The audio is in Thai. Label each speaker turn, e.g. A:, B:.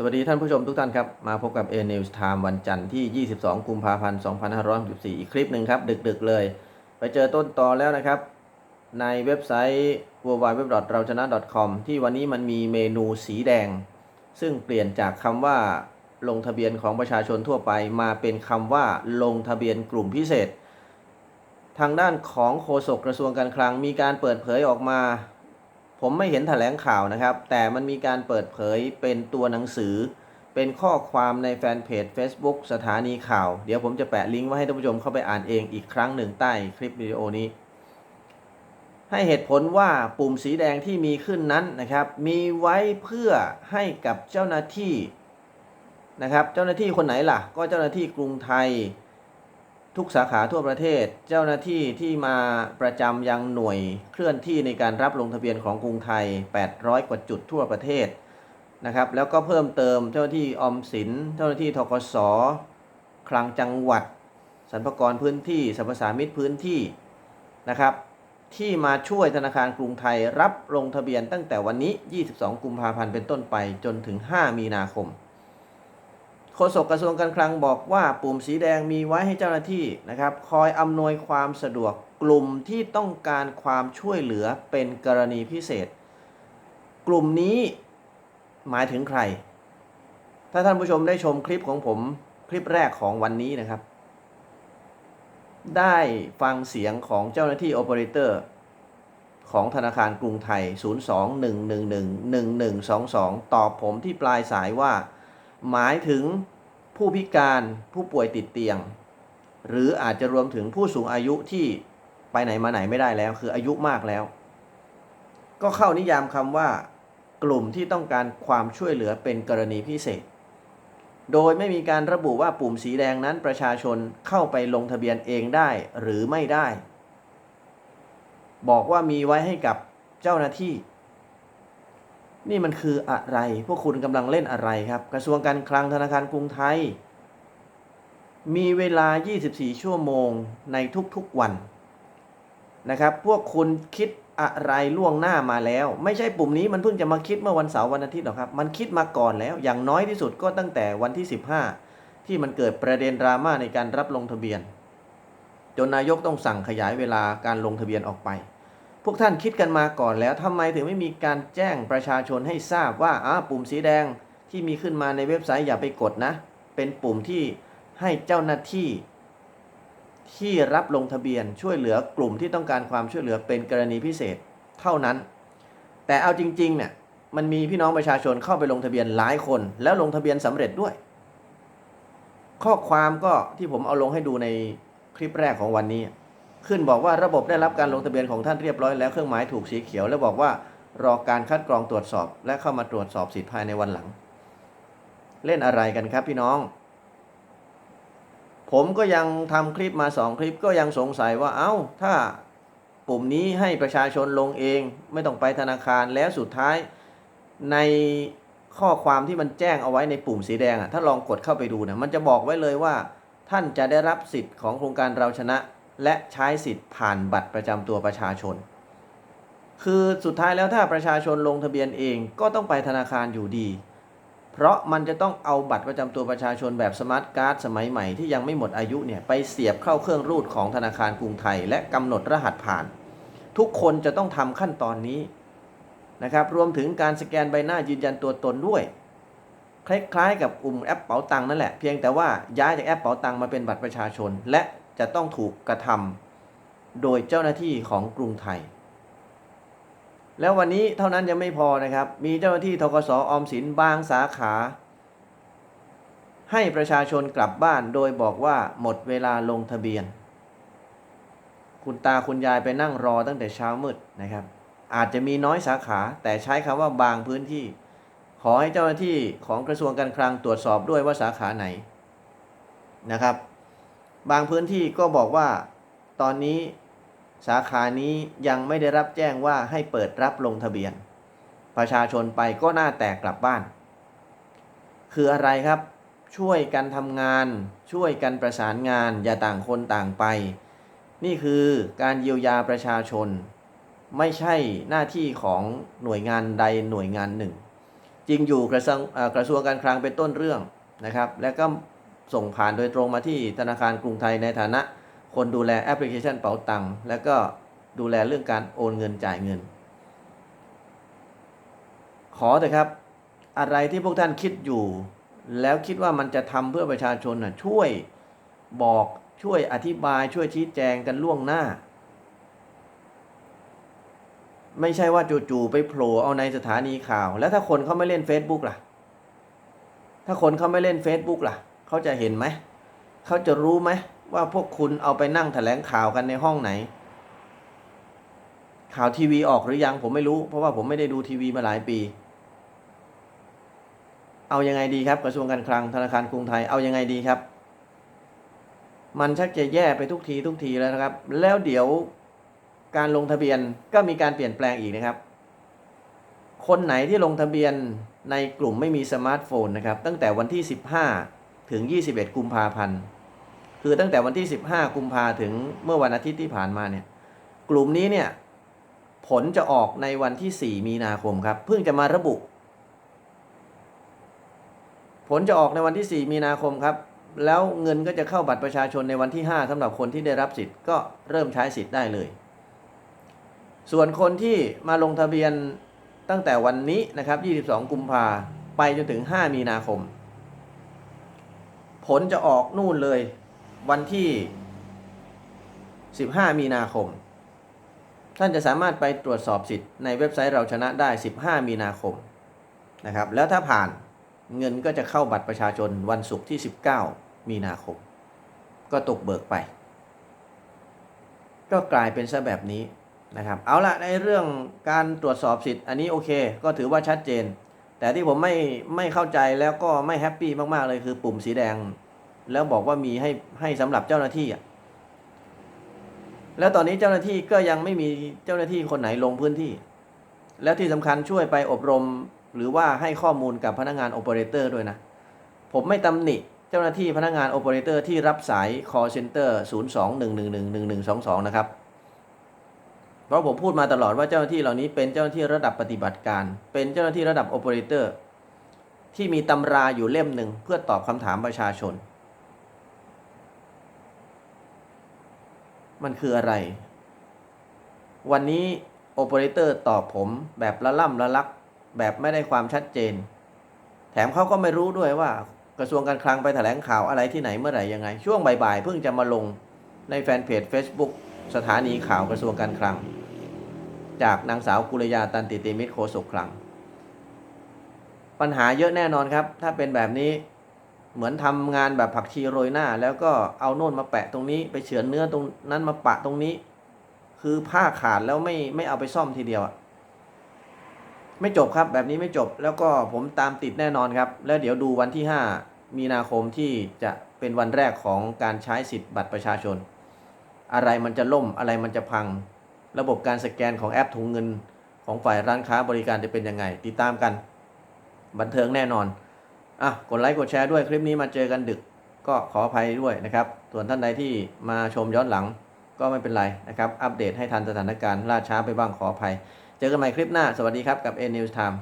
A: สวัสดีท่านผู้ชมทุกท่านครับ มาพบกับ A News Time วันจันทร์ที่ 22 กุมภาพันธ์ 2564 อีกคลิปหนึ่งครับ ดึกๆเลย ไปเจอต้นตอแล้วนะครับ ในเว็บไซต์ w w w r a u c h a n a c o m ที่วันนี้มันมีเมนูสีแดง ซึ่งเปลี่ยนจากคำว่า ลงทะเบียนของประชาชนทั่วไป มาเป็นคำว่า ลงทะเบียนกลุ่มพิเศษ ทางด้านของโฆษกกระทรวงการคลังมีการเปิดเผยออกมา ผมไม่เห็นแถลงข่าวนะครับ แต่มันมีการเปิดเผยเป็นตัวหนังสือ เป็นข้อความในแฟนเพจ Facebook สถานีข่าว เดี๋ยวผมจะแปะลิงก์ไว้ให้ท่านผู้ชมเข้าไปอ่านเองอีกครั้งหนึ่งใต้คลิปวิดีโอนี้ ให้เหตุผลว่าปุ่มสีแดงที่มีขึ้นนั้นนะครับ มีไว้เพื่อให้กับเจ้าหน้าที่นะครับ เจ้าหน้าที่คนไหนล่ะ ก็เจ้าหน้าที่กรุงไทย ทุกสาขาทั่วประเทศ เจ้าหน้าที่ที่มาประจำยังหน่วยเคลื่อนที่ในการรับลงทะเบียนของกรุงไทย 800 กว่าจุดทั่วประเทศนะครับ แล้วก็เพิ่มเติมเจ้าหน้าที่ออมสิน เจ้าหน้าที่ทกสคลังจังหวัดสรรพากรพื้นที่สรรพสามิตพื้นที่นะครับ ที่มาช่วยธนาคารกรุงไทยรับลงทะเบียนตั้งแต่วันนี้ 22 กุมภาพันธ์เป็นต้นไปจนถึง 5 มีนาคม ฆษกกระทรวงการคลังบอกว่าปุ่มสีแดงมีไว้ให้เจ้าหน้าที่นะครับ คอยอำนวยความสะดวกกลุ่มที่ต้องการความช่วยเหลือเป็นกรณีพิเศษ กลุ่มนี้หมายถึงใคร ถ้าท่านผู้ชมได้ชมคลิปของผมคลิปแรกของวันนี้นะครับ ได้ฟังเสียงของเจ้าหน้าที่โอเปอเรเตอร์ของธนาคารกรุงไทย 02-111-1122 ตอบผมที่ปลายสายว่า หมายถึงผู้พิการผู้ป่วยติดเตียง หรืออาจจะรวมถึงผู้สูงอายุที่ไปไหนมาไหนไม่ได้แล้ว คืออายุมากแล้ว ก็เข้านิยามคำว่า กลุ่มที่ต้องการความช่วยเหลือเป็นกรณีพิเศษ โดยไม่มีการระบุว่าปุ่มสีแดงนั้นประชาชนเข้าไปลงทะเบียนเองได้หรือไม่ได้ บอกว่ามีไว้ให้กับเจ้าหน้าที่ นี่มันคืออะไร พวกคุณกำลังเล่นอะไรครับ กระทรวงการคลังธนาคารกรุงไทย มีเวลา 24 ชั่วโมงในทุกๆวันนะครับ พวกคุณคิดอะไรล่วงหน้ามาแล้ว ไม่ใช่ปุ่มนี้มันเพิ่งจะมาคิดเมื่อวันเสาร์วันอาทิตย์หรอกครับ มันคิดมาก่อนแล้ว อย่างน้อยที่สุดก็ตั้งแต่วันที่ 15 ที่มันเกิดประเด็นดราม่าในการรับลงทะเบียน จนนายกต้องสั่งขยายเวลาการลงทะเบียนออกไป วกท่านคิดกันมาก่อนแล้วทำไมถึงไม่มีการแจ้งประชาชนให้ทราบว่าอ่าปุ่มสีแดงที่มีขึ้นมาในเว็บไซต์อย่าไปกดนะ เป็นปุ่มที่ให้เจ้าหน้าที่ ที่รับลงทะเบียนช่วยเหลือกลุ่มที่ต้องการความช่วยเหลือเป็นกรณีพิเศษเท่านั้น แต่เอาจริงๆเนี่ยมันมีพี่น้องประชาชนเข้าไปลงทะเบียนหลายคน แล้วลงทะเบียนสำเร็จด้วย ข้อความก็ที่ผมเอาลงให้ดูในคลิปแรกของวันนี้ ขึ้นบอกว่าระบบได้รับการลงทะเบียนของท่านเรียบร้อยแล้วเครื่องหมายถูกสีเขียว แล้วบอกว่ารอการคัดกรองตรวจสอบ และเข้ามาตรวจสอบสิทธิ์ภายในวันหลัง เล่นอะไรกันครับพี่น้อง ผมก็ยังทำคลิปมาสองคลิปก็ยังสงสัยว่าเอา้า ถ้าปุ่มนี้ให้ประชาชนลงเอง ไม่ต้องไปธนาคารแล้วสุดท้าย ในข้อความที่มันแจ้งเอาไว้ในปุ่มสีแดงอะถ้าลองกดเข้าไปดูนะมันจะบอกไว้เลยว่า ท่านจะได้รับสิทธิ์ของโครงการเราชนะ และใช้สิทธิ์ผ่านบัตรประจำตัวประชาชน คือสุดท้ายแล้วถ้าประชาชนลงทะเบียนเองก็ต้องไปธนาคารอยู่ดี เพราะมันจะต้องเอาบัตรประจำตัวประชาชนแบบสมาร์ทการ์ดสมัยใหม่ที่ยังไม่หมดอายุเนี่ยไปเสียบเข้าเครื่องรูดของธนาคารกรุงไทย และกำหนดรหัสผ่าน ทุกคนจะต้องทำขั้นตอนนี้นะครับรวมถึงการสแกนใบหน้ายืนยันตัวตนด้วย คล้ายๆ กับกลุ่มแอปเป๋าตังนั่นแหละ เพียงแต่ว่าย้ายจากแอปเป๋าตังมาเป็นบัตรประชาชน และ จะต้องถูกกระทำโดยเจ้าหน้าที่ของกรุงไทย แล้ววันนี้เท่านั้นยังไม่พอนะครับ มีเจ้าหน้าที่ทกสออมสินบางสาขา ให้ประชาชนกลับบ้านโดยบอกว่าหมดเวลาลงทะเบียน คุณตาคุณยายไปนั่งรอตั้งแต่เช้ามืดนะครับ อาจจะมีน้อยสาขา แต่ใช้คำว่าบางพื้นที่ ขอให้เจ้าหน้าที่ของกระทรวงการคลังตรวจสอบด้วยว่าสาขาไหนนะครับ บางพื้นที่ก็บอกว่า ตอนนี้สาขานี้ยังไม่ได้รับแจ้งว่าให้เปิดรับลงทะเบียน ประชาชนไปก็หน่าแตกกลับบ้าน คืออะไรครับ ช่วยกันทำงาน ช่วยกันประสานงาน อย่าต่างคนต่างไป นี่คือการเยียวยาประชาชน ไม่ใช่หน้าที่ของหน่วยงานใดหน่วยงานหนึ่ง จริงอยู่กระทรวงกระทรวงการคลังเป็นต้นเรื่องนะครับ แล้วก็ ส่งผ่านโดยตรงมาที่ธนาคารกรุงไทยในฐานะ คนดูแลแอปพลิเคชันเป๋าตังค์แล้วก็ดูแลเรื่องการโอนเงินจ่ายเงิน ขอเถอะครับ อะไรที่พวกท่านคิดอยู่ แล้วคิดว่ามันจะทำเพื่อประชาชนน่ะช่วยบอกช่วยอธิบายช่วยชี้แจงกันล่วงหน้า ไม่ใช่ว่าจู่ๆไปโผล่เอาในสถานีข่าว แล้วถ้าคนเขาไม่เล่น Facebook ล่ะ ถ้าคนเขาไม่เล่น Facebook ล่ะ เขาจะเห็นไหม เขาจะรู้ไหมว่าพวกคุณเอาไปนั่งแถลงข่าวกันในห้องไหน ข่าวทีวีออกหรือยังผมไม่รู้ เพราะว่าผมไม่ได้ดูทีวีมาหลายปี เอายังไงดีครับ กระทรวงการคลังธนาคารกรุงไทยเอายังไงดีครับ มันชักจะแย่ไปทุกทีทุกทีแล้วนะครับ แล้วเดี๋ยวการลงทะเบียนก็มีการเปลี่ยนแปลงอีกนะครับ คนไหนที่ลงทะเบียนในกลุ่มไม่มีสมาร์ทโฟนนะครับ ตั้งแต่วันที่ 15 ถึง 21 กุมภาพันธ์ คือตั้งแต่วันที่ 15 กุมภาถึงเมื่อวันอาทิตย์ที่ผ่านมาเนี่ย กลุ่มนี้เนี่ย ผลจะออกในวันที่ 4 มีนาคมครับ เพิ่งจะมาระบุ ผลจะออกในวันที่ 4 มีนาคมครับ แล้วเงินก็จะเข้าบัตรประชาชนในวันที่ 5สำหรับคนที่ได้รับสิทธิ์ก็เริ่มใช้สิทธิ์ได้เลย ส่วนคนที่มาลงทะเบียนตั้งแต่วันนี้นะครับ 22 กุมภาไปจนถึง 5 มีนาคม ผลจะออกนู่นเลย วันที่ 15 มีนาคม ท่านจะสามารถไปตรวจสอบสิทธิ์ในเว็บไซต์เราชนะได้ 15 มีนาคมนะครับ แล้วถ้าผ่านเงินก็จะเข้าบัตรประชาชนวันศุกร์ที่ 19 มีนาคม ก็ตกเบิกไป ก็กลายเป็นซะแบบนี้นะครับ เอาละในเรื่องการตรวจสอบสิทธิ์อันนี้โอเค ก็ถือว่าชัดเจน แต่ที่ผมไม่ไม่เข้าใจแล้วก็ไม่แฮปปี้มากๆเลยคือปุ่มสีแดง แล้วบอกว่ามีให้ให้สำหรับเจ้าหน้าที่อะแล้วตอนนี้เจ้าหน้าที่ก็ยังไม่มีเจ้าหน้าที่คนไหนลงพื้นที่ แล้วที่สำคัญช่วยไปอบรมหรือว่าให้ข้อมูลกับพนักงานโอเปอเรเตอร์ด้วยนะ ผมไม่ตำหนิเจ้าหน้าที่พนักงานโอเปอเรเตอร์ที่รับสาย call center 02-111-1122 นะครับ เพราะผมพูดมาตลอดว่าเจ้าหน้าที่เหล่านี้เป็นเจ้าหน้าที่ระดับปฏิบัติการ เป็นเจ้าหน้าที่ระดับโอเปอเรเตอร์ที่มีตำราอยู่เล่มหนึ่งเพื่อตอบคำถามประชาชน มันคืออะไร วันนี้โอเปอเรเตอร์ตอบผมแบบละล่ำละลัก แบบไม่ได้ความชัดเจน แถมเขาก็ไม่รู้ด้วยว่า กระทรวงการคลังไปแถลงข่าวอะไรที่ไหนเมื่อไหร่ยังไง ช่วงบ่ายๆเพิ่งจะมาลงในแฟนเพจ Facebook สถานีข่าวกระทรวงการคลัง จากนางสาวกุลยาตันติติมิตรโฆษกคลัง ปัญหาเยอะแน่นอนครับ ถ้าเป็นแบบนี้เหมือนทำงานแบบผักชีโรยหน้า แล้วก็เอาโน่นมาแปะตรงนี้ ไปเฉือนเนื้อตรงนั้นมาปะตรงนี้ คือผ้าขาดแล้วไม่ไม่เอาไปซ่อมทีเดียวอะไม่จบครับแบบนี้ไม่จบแล้วก็ผมตามติดแน่นอนครับ แล้วเดี๋ยวดูวันที่ 5 มีนาคมที่จะเป็นวันแรกของการใช้สิทธิ์บัตรประชาชน อะไรมันจะล่มอะไรมันจะพัง ระบบการสแกนของแอปถุงเงินของฝ่ายร้านค้าบริการจะเป็นยังไง ติดตามกัน บันเทิงแน่นอนอะกดไลค์กดแชร์ด้วยคลิปนี้มาเจอกันดึกก็ขออภัยด้วยนะครับ ส่วนท่านใดที่มาชมย้อนหลังก็ไม่เป็นไรนะครับ อัปเดตให้ทันสถานการณ์ล่าช้าไปบ้างขออภัย เจอกันใหม่คลิปหน้า สวัสดีครับกับ A News Time